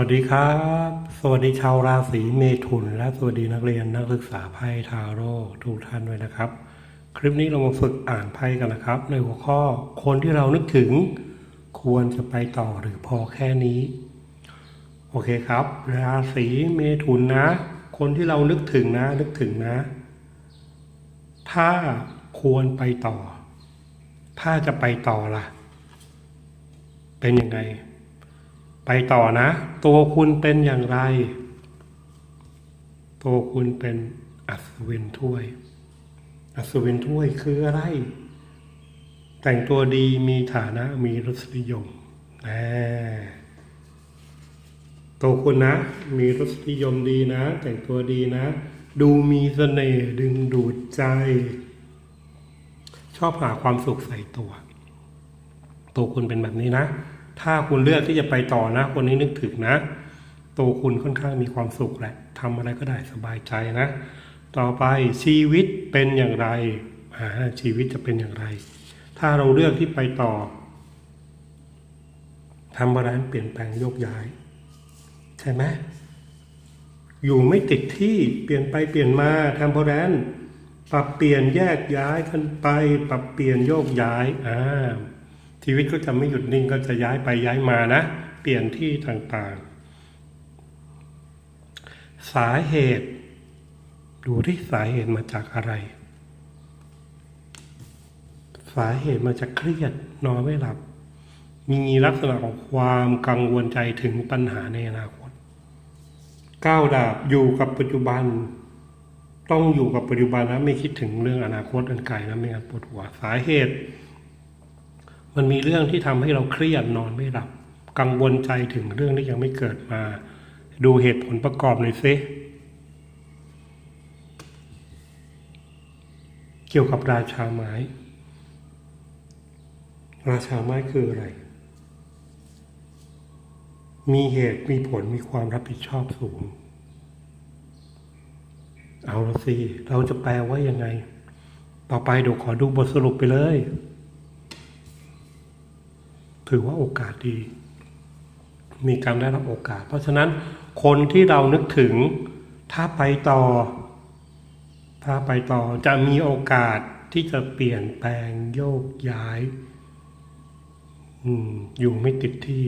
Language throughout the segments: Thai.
วัสดีครับ สวัสดีชาวราศีเมถุน และสวัสดีนักเรียนนักศึกษาไพ่ทาโร่ทุกท่านด้วยนะครับ คลิปนี้เรามาฝึกอ่านไพ่กันนะครับ ในหัวข้อคนที่เรานึกถึง ควรจะไปต่อหรือพอแค่นี้ โอเคครับ ราศีเมถุนนะ คนที่เรานึกถึงนะ นึกถึงนะ ถ้าควรไปต่อ ถ้าจะไปต่อล่ะ เป็นยังไง ไปต่อนะ ตัวคุณเป็นอย่างไร ตัวคุณเป็นอัศวินถ้วย อัศวินถ้วยคืออะไร แต่งตัวดีมีฐานะมีรสนิยมแน่ตัวคุณนะ มีรสนิยมดีนะ แต่งตัวดีนะ ดูมีเสน่ห์ดึงดูดใจ ชอบหาความสุขใส่ตัว ตัวคุณเป็นแบบนี้นะ ถ้าคุณเลือกที่จะไปต่อนะ คนนี้นึกถึงนะ ตัวคุณค่อนข้างมีความสุขแหละทำอะไรก็ได้สบายใจนะ ต่อไปชีวิตเป็นอย่างไรอ่าชีวิตจะเป็นอย่างไร ถ้าเราเลือกที่ไปต่อทำอะไรเปลี่ยนแปลงโยกย้าย ใช่ไหมอยู่ไม่ติดที่เปลี่ยนไปเปลี่ยนมาทำโบแรนปรับเปลี่ยนแยกย้ายกันไป ปรับเปลี่ยนโยกย้ายอ่า ชีวิตก็จะไม่หยุดนิ่งก็จะย้ายไปย้ายมานะ เปลี่ยนที่ต่างๆ สาเหตุ ดูที่สาเหตุมาจากอะไร สาเหตุมาจากเครียดนอนไม่หลับ มีลักษณะของความกังวลใจถึงปัญหาในอนาคตก้าวดาบอยู่กับปัจจุบัน ต้องอยู่กับปัจจุบันนะไม่คิดถึงเรื่องอนาคตอันไกลนะไม่งั้นปวดหัวสาเหตุ มันมีเรื่องที่ทำให้เราเครียดนอนไม่หลับ กังวลใจถึงเรื่องที่ยังไม่เกิดมา ดูเหตุผลประกอบหน่อยซิเกี่ยวกับราชาไม้ ราชาไม้คืออะไร มีเหตุมีผลมีความรับผิดชอบสูง เอาละสิ เราจะแปลว่ายังไง ต่อไปเดี๋ยวขอดูบทสรุปไปเลย ถือว่าโอกาสดี มีการได้รับโอกาส เพราะฉะนั้นคนที่เรานึกถึงถ้าไปต่อ ถ้าไปต่อจะมีโอกาสที่จะเปลี่ยนแปลงโยกย้ายอยู่ไม่ติดที่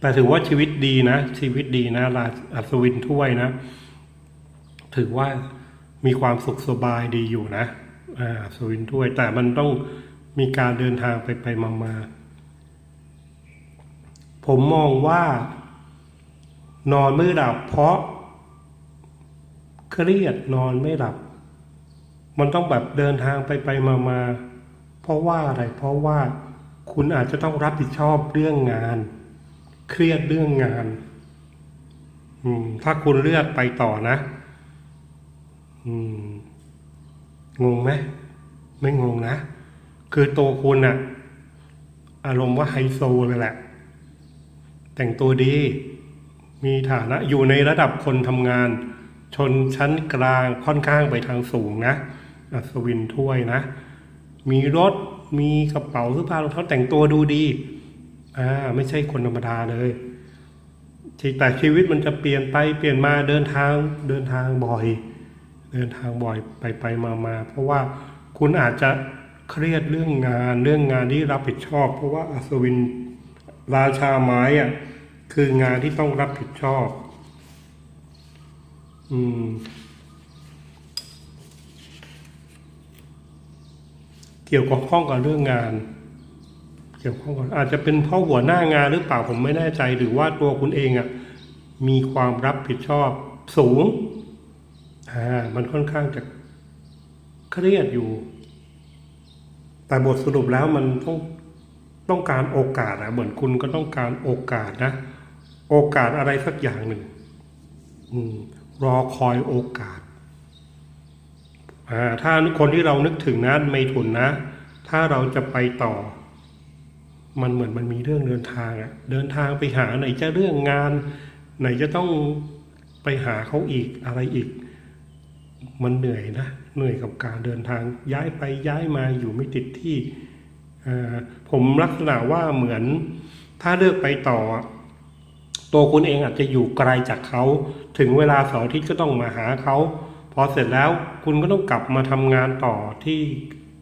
แต่ถือว่าชีวิตดีนะ ชีวิตดีนะราอัศวินถ้วยนะ ถือว่ามีความสุขสบายดีอยู่นะอัศวินถ้วย แต่มันต้อง มีการเดินทางไปไปมามาผมมองว่า นอนไม่หลับ เพราะ เครียดนอนไม่หลับ มันต้องแบบเดินทางไปไปมามาเพราะว่าอะไร เพราะว่าคุณอาจจะต้องรับผิดชอบเรื่องงาน เครียดเรื่องงานถ้าคุณเลือกไปต่อนะองงไหมไม่งงนะ คือตัวคุณอะอารมณ์ว่าไฮโซเลยแหละ แต่งตัวดี มีฐานะอยู่ในระดับคนทำงาน ชนชั้นกลางค่อนข้างไปทางสูงนะอัศวินถ้วยนะ มีรถมีกระเป๋าเสื้อผ้ารองเท้าแต่งตัวดูดีอ่าไม่ใช่คนธรรมดาเลยแต่ชีวิตมันจะเปลี่ยนไปเปลี่ยนมาเดินทางเดินทางบ่อย เดินทางบ่อยไปไปมามาเพราะว่าคุณอาจจะ เครียดเรื่องงานเรื่องงานที่รับผิดชอบ เพราะว่าอัศวินราชาไม้อะคืองานที่ต้องรับผิดชอบ อืม เกี่ยวกับข้องกับเรื่องงาน เกี่ยวข้องกับอาจจะเป็นเพราะหัวหน้างานหรือเปล่าผมไม่แน่ใจหรือว่าตัวคุณเองอะ่ะมีความรับผิดชอบสูง อ่า มันค่อนข้างจะเครียดอยู่ แต่บทสรุปแล้วมันต้องต้องการโอกาสอะเหมือนคุณก็ต้องการโอกาสนะ โอกาสอะไรสักอย่างหนึ่งอรอคอยโอกาสอ่าถ้าคนที่เรานึกถึงนะไม่ถุนนะ ถ้าเราจะไปต่อ มันเหมือนมันมีเรื่องเดินทางอะเดินทางไปหาไหนจะเรื่องงาน ไหนจะต้องไปหาเขาอีกอะไรอีก มันเหนื่อยนะเหนื่อยกับการเดินทางย้ายไปย้ายมาอยู่ไม่ติดที่ผมลักษณะว่าเหมือนถ้าเลือกไปต่อ ตัวคุณเองอาจจะอยู่ไกลจากเขา ถึงเวลาเสาร์อาทิตย์ก็ต้องมาหาเขาพอเสร็จแล้วคุณก็ต้องกลับมาทำงานต่อที่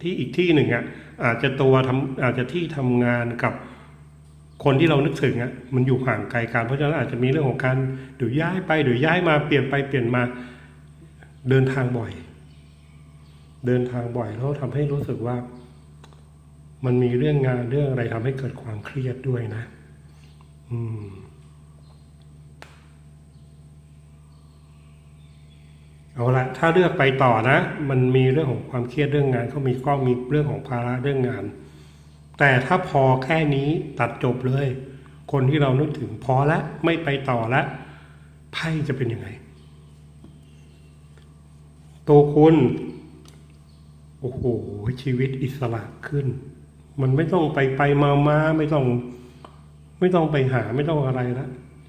ที่อีกที่หนึ่งอะอาจจะตัวทำอาจจะที่ทำงานกับคนที่เรานึกถึงอะมันอยู่ห่างไกลกันเพราะฉะนั้นอาจจะมีเรื่องของการเดี๋ยวย้ายไปเดี๋ยวย้ายมาเปลี่ยนไปเปลี่ยนมา เดินทางบ่อย เดินทางบ่อยแล้วทำให้รู้สึกว่า มันมีเรื่องงานเรื่องอะไรทำให้เกิดความเครียดด้วยนะ อืมเอาละถ้าเลือกไปต่อนะ มันมีเรื่องของความเครียดเรื่องงานเขามีก็มีเรื่องของภาระเรื่องงาน แต่ถ้าพอแค่นี้ตัดจบเลย คนที่เรานึกถึงพอละไม่ไปต่อละไพ่จะเป็นยังไง ตัวคุณ โอ้โห ชีวิตอิสระขึ้น มันไม่ต้องไปไปมามาไม่ต้อง ไม่ต้องไปหาไม่ต้องอะไรละ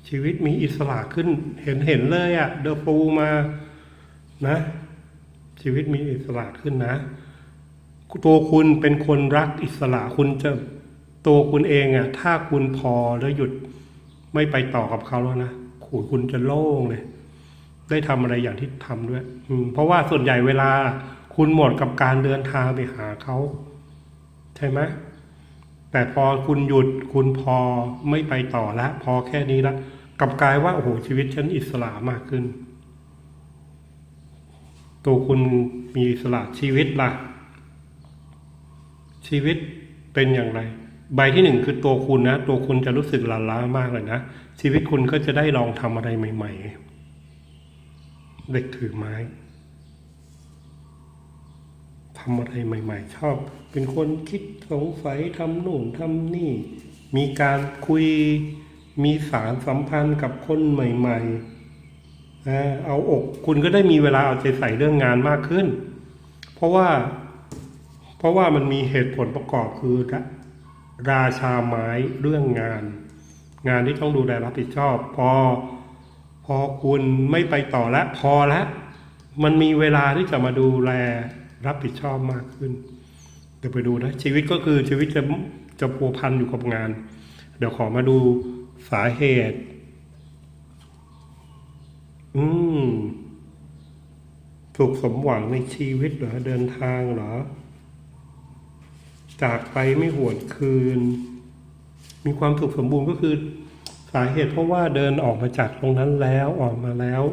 ชีวิตมีอิสระขึ้น เห็นเห็นเลยอะเดอปูมา นะ ชีวิตมีอิสระขึ้นนะ ตัวคุณเป็นคนรักอิสระคุณจะตัวคุณเองอะ่ะ ถ้าคุณพอแล้วหยุดไม่ไปต่อกับเขาแล้วนะคุณคุณจะโล่งเลย ได้ทำอะไรอย่างที่ทำด้วย อืมเพราะว่าส่วนใหญ่เวลาคุณหมดกับการเดินทางไปหาเขา ใช่ไหมแต่พอคุณหยุดคุณพอไม่ไปต่อแล้วพอแค่นี้ละกับกลายว่าโอ้โหชีวิตฉันอิสระมากขึ้น ตัวคุณมีอิสระชีวิตล่ะ ชีวิตเป็นอย่างไร ใบที่หนึ่งคือตัวคุณนะ ตัวคุณจะรู้สึกล้าล้ามากเลยนะ ชีวิตคุณก็จะได้ลองทำอะไรใหม่ ๆ เด็กถือไม้ทำอะไรใหม่ ๆ ชอบ เป็นคนคิดสงสัยทำนู่นทำนี่ มีการคุย มีสารสัมพันธ์กับคนใหม่ ๆ เอาอก คุณก็ได้มีเวลาเอาใจใส่เรื่องงานมากขึ้น เพราะว่า เพราะว่ามันมีเหตุผลประกอบคือราราชาไม้เรื่องงาน งานที่ต้องดูแลรับผิดชอบ พอ พอคุณไม่ไปต่อแล้วพอแล้วมันมีเวลาที่จะมาดูแลรับผิดชอบมากขึ้น เดี๋ยวไปดูนะ ชีวิตก็คือชีวิตจะจะพัวพันอยู่กับงาน เดี๋ยวขอมาดูสาเหตุ อืมสุขสมหวังในชีวิตเหรอเดินทางเหรอ จากไปไม่หวนคืน มีความสุขสมบูรณ์ก็คือ สาเหตุเพราะว่าเดินออกมาจากตรงนั้นแล้วออกมาแล้ว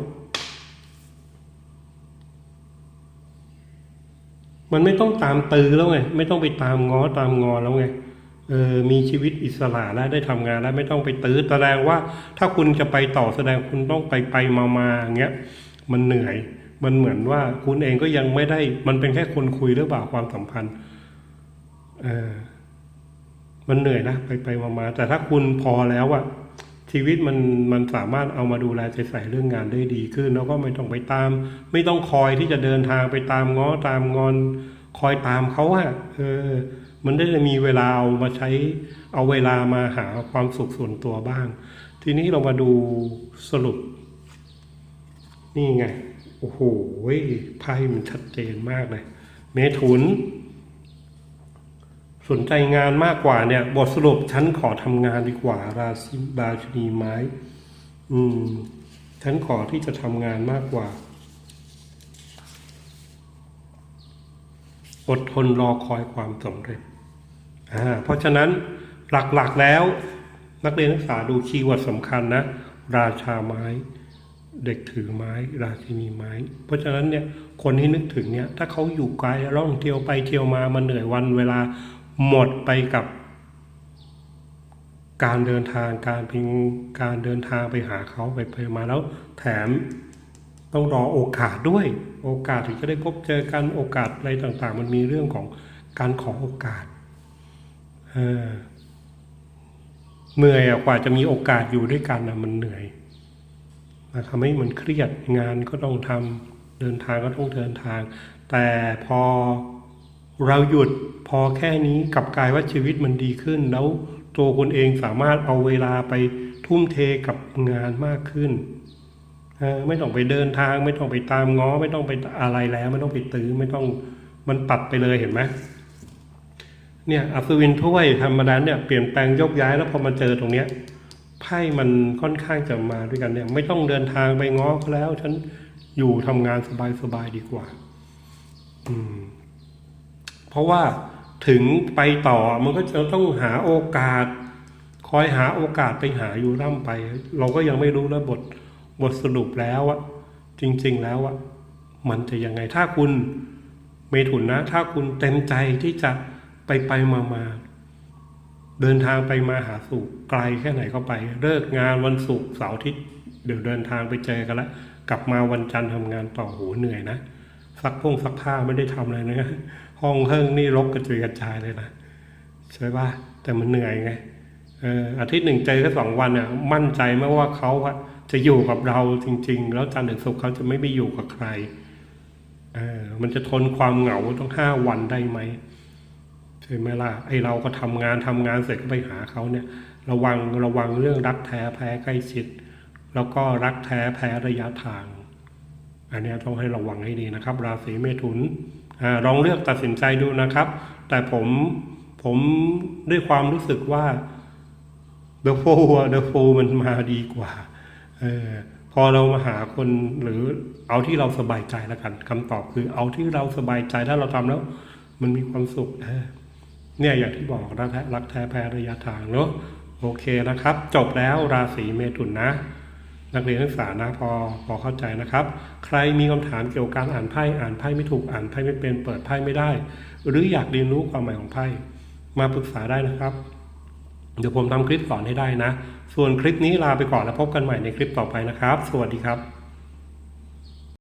มันไม่ต้องตามตือแล้วไงไม่ต้องไปตามง้อตามงอแล้วไงเออมีชีวิตอิสระแล้วได้ทำงานแล้วไม่ต้องไปตื้อแสดงว่าถ้าคุณจะไปต่อแสดงคุณต้องไปไปมามาเงี้ยมันเหนื่อย มันเหมือนว่าคุณเองก็ยังไม่ได้ มันเป็นแค่คนคุยหรือเปล่าความสัมพันธ์เออมันเหนื่อยนะไปไปมามาแต่ถ้าคุณพอแล้วอะ ชีวิตมันมันสามารถเอามาดูแลใจใส่เรื่องงานได้ดีขึ้น แล้วก็ไม่ต้องไปตาม ไม่ต้องคอยที่จะเดินทางไปตามง้อตามงอน คอยตามเขาอะเออ มันได้มีเวลาเอามาใช้ เอาเวลามาหาความสุขส่วนตัวบ้าง ทีนี้เรามาดูสรุป นี่ไง โอ้โหไพ่มันชัดเจนมากเลย เมถุน สนใจงานมากกว่าเนี่ย บทสรุปฉันขอทำงานดีกว่า ราศีราชินีไม้ อืม ฉันขอที่จะทำงานมากกว่า อดทนรอคอยความสำเร็จอ่าเพราะฉะนั้นหลักๆแล้ว นักเรียนนักศึกษาดูคีย์เวิร์ดสำคัญนะ ราชาไม้ เด็กถือไม้ ราชินีไม้ เพราะฉะนั้นเนี่ยคนที่นึกถึงเนี่ย ถ้าเขาอยู่ไกลร่องเที่ยวไปเที่ยวมามันเหนื่อยวันเวลา หมดไปกับ การเดินทางการเป็นการเดินทางไปหาเขาไปไปมาแล้ว แถมต้องรอโอกาสด้วย โอกาสถึงจะได้พบเจอกันโอกาสอะไรต่างๆ มันมีเรื่องของการขอโอกาสเหนื่อยกว่าจะมีโอกาสอยู่ด้วยกันนะมันเหนื่อยมันทำให้มันเครียดงานก็ต้องทำเดินทางก็ต้องเดินทาง แต่พอ เราหยุดพอแค่นี้กับกายว่าชีวิตมันดีขึ้น แล้วตัวคุณเองสามารถเอาเวลาไปทุ่มเทกับงานมากขึ้น ไม่ต้องไปเดินทาง ไม่ต้องไปตามง้อ ไม่ต้องไปอะไรแล้ว ไม่ต้องไปตื้อไม่ต้องมันปัดไปเลยเห็นไหมเนี่ยอัศวินถ้วยธรรมดาเนี่ยเปลี่ยนแปลงยกย้ายแล้วพอมาเจอตรงเนี้ยไพ่มันค่อนข้างจะมาด้วยกันเนี่ย ไม่ต้องเดินทางไปง้อเขาแล้ว ฉันอยู่ทำงานสบายๆดีกว่า อืม เพราะว่าถึงไปต่อมันก็จะต้องหาโอกาส คอยหาโอกาสไปหาอยู่ร่ำไป เราก็ยังไม่รู้แล้วบทบทสรุปแล้วอะจริง ๆแล้วอะมันจะยังไงถ้าคุณเมถุนนะ ถ้าคุณเต็มใจที่จะไปไปมามาเดินทางไปมาหาสู่ไกลแค่ไหนก็ไปเลิกงานวันศุกร์เสาร์อาทิตย์เดี๋ยวเดินทางไปเจอกันละกลับมาวันจันทร์ทำงานต่อโหเหนื่อยนะ ซักพงซักผ้าไม่ได้ทำอะไรนะห้องเฮิ่งนี่รกกระจุยกระจายเลยนะใช่ป่ะแต่มันเหนื่อยไงเอออาทิตย์หนึ่งเจอแค่สองวันอะมั่นใจไหมว่าเขาอะจะอยู่กับเราจริง ๆ แล้วจันทร์ถึงศุกร์เขาจะไม่ไปอยู่กับใครเออมันจะทนความเหงาต้องห้าวันได้ไหมใช่ไหมล่ะไอเราก็ทำงานทำงานเสร็จก็ไปหาเขาเนี่ย ระวังระวังเรื่องรักแท้แพ้ใกล้ชิด แล้วก็รักแท้แพ้ระยะทาง อันนี้ต้องให้ระวังให้ดีนะครับ ราศีเมถุนอลองเลือกตัดสินใจดูนะครับ แต่ผมผมด้วยความรู้สึกว่าเดอะโฟเดอะโฟมันมาดีกว่าออพอเรามาหาคนหรือเอาที่เราสบายใจแล้วกันคำตอบคือเอาที่เราสบายใจถ้าเราทำแล้ว มันมีความสุขเออเนี่ยอย่างที่บอกรักแท้รักแท้แพ้ระยะทางเนาะโอเคนะครับ จบแล้วราศีเมถุนนะ นักเรียนนักศึกษานะพอพอเข้าใจนะครับ ใครมีคำถามเกี่ยวกับการอ่านไพ่อ่านไพ่ไม่ถูกอ่านไพ่ไม่เป็นเปิดไพ่ไม่ได้ หรืออยากเรียนรู้ความหมายของไพ่มาปรึกษาได้นะครับ เดี๋ยวผมทำคลิปสอนให้ได้นะ ส่วนคลิปนี้ลาไปก่อนแล้วพบกันใหม่ในคลิปต่อไปนะครับ สวัสดีครับ